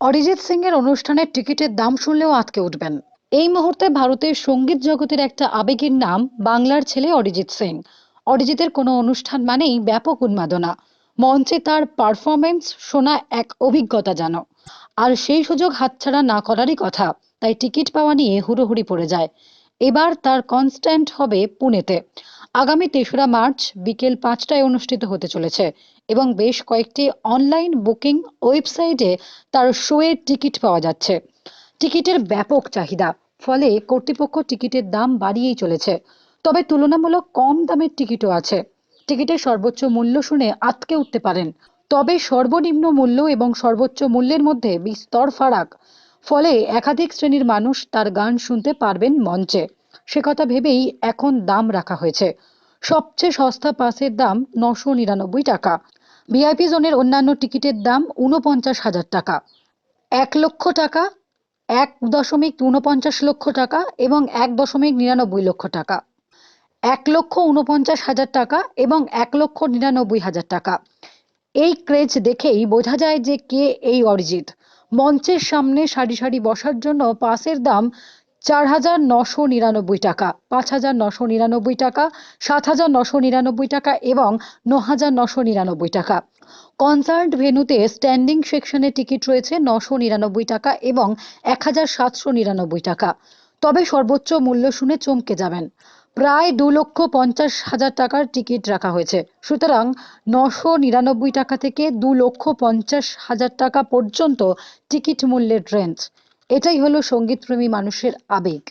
অরিজিৎ সিং এর অনুষ্ঠানের টিকিটের দাম শুনলেও আটকে উঠবেন। এই মুহূর্তে ভারতের সংগীত জগতের একটা আবেগের নাম বাংলার ছেলে অরিজিৎ সিং। অরিজিতের কোনো অনুষ্ঠান মানেই ব্যাপক উন্মাদনা। মঞ্চে তার পারফরমেন্স শোনা এক অভিজ্ঞতা যেন আর সেই সুযোগ হাতছাড়া না করারই কথা, তাই টিকিট পাওয়া নিয়ে হুড়োহুড়ি পড়ে যায়। এবার তার কনস্ট্যান্ট হবে পুনেতে। আগামী তেসরা মার্চ বিকেল পাঁচটায় অনুষ্ঠিত হতে চলেছে এবং বেশ কয়েকটি অনলাইন বুকিং ওয়েবসাইটে তার শোয়ের টিকিট পাওয়া যাচ্ছে। টিকিটের ব্যাপক চাহিদা, ফলে কর্তৃপক্ষ টিকিটের দাম বাড়িয়েই চলেছে। তবে তুলনামূলক কম দামের টিকিটও আছে। টিকিটের সর্বোচ্চ মূল্য শুনে আটকে উঠতে পারেন। তবে সর্বনিম্ন মূল্য এবং সর্বোচ্চ মূল্যের মধ্যে বিস্তর ফারাক, ফলে একাধিক শ্রেণির মানুষ তার গান শুনতে পারবেন মঞ্চে। সে কথা ভেবেই এখন দাম রাখা হয়েছে। সবচেয়ে সস্তা পাসের দাম নশো নিরানব্বই টাকা। ভিআইপি জোনের অন্যান্য টিকিটের দাম উনপঞ্চাশ হাজার টাকা। এক লক্ষ টাকা, এক দশমিক উনপঞ্চাশ লক্ষ টাকা এবং এক দশমিক নিরানব্বই লক্ষ টাকা। এক লক্ষ উনপঞ্চাশ হাজার টাকা এবং এক লক্ষ নিরানব্বই হাজার টাকা। এই ক্রেজ দেখেই বোঝা যায় যে কে এই অরিজিৎ। মঞ্চের সামনে সারি সারি বসার জন্য পাসের দাম চার হাজার নশো নিরানব্বই টাকা, পাঁচ হাজার নশো নিরানব্বই টাকা, সাত হাজার নশো নিরানব্বই টাকা এবং ন হাজার নশো নিরানব্বই টাকা। কনসার্ট ভেন্যুতে স্ট্যান্ডিং সেকশনে টিকিট রয়েছে নশো নিরানব্বই টাকা এবং এক হাজার সাতশো নিরানব্বই টাকা। তবে সর্বোচ্চ মূল্য শুনে চমকে যাবেন। প্রায় দু লক্ষ পঞ্চাশ হাজার টাকার টিকিট রাখা হয়েছে। সুতরাং নশো নিরানব্বই টাকা থেকে দু লক্ষ পঞ্চাশ হাজার টাকা পর্যন্ত টিকিট মূল্যের রেঞ্জ। এটাই হলো সঙ্গীতপ্রেমী মানুষের আবেগ।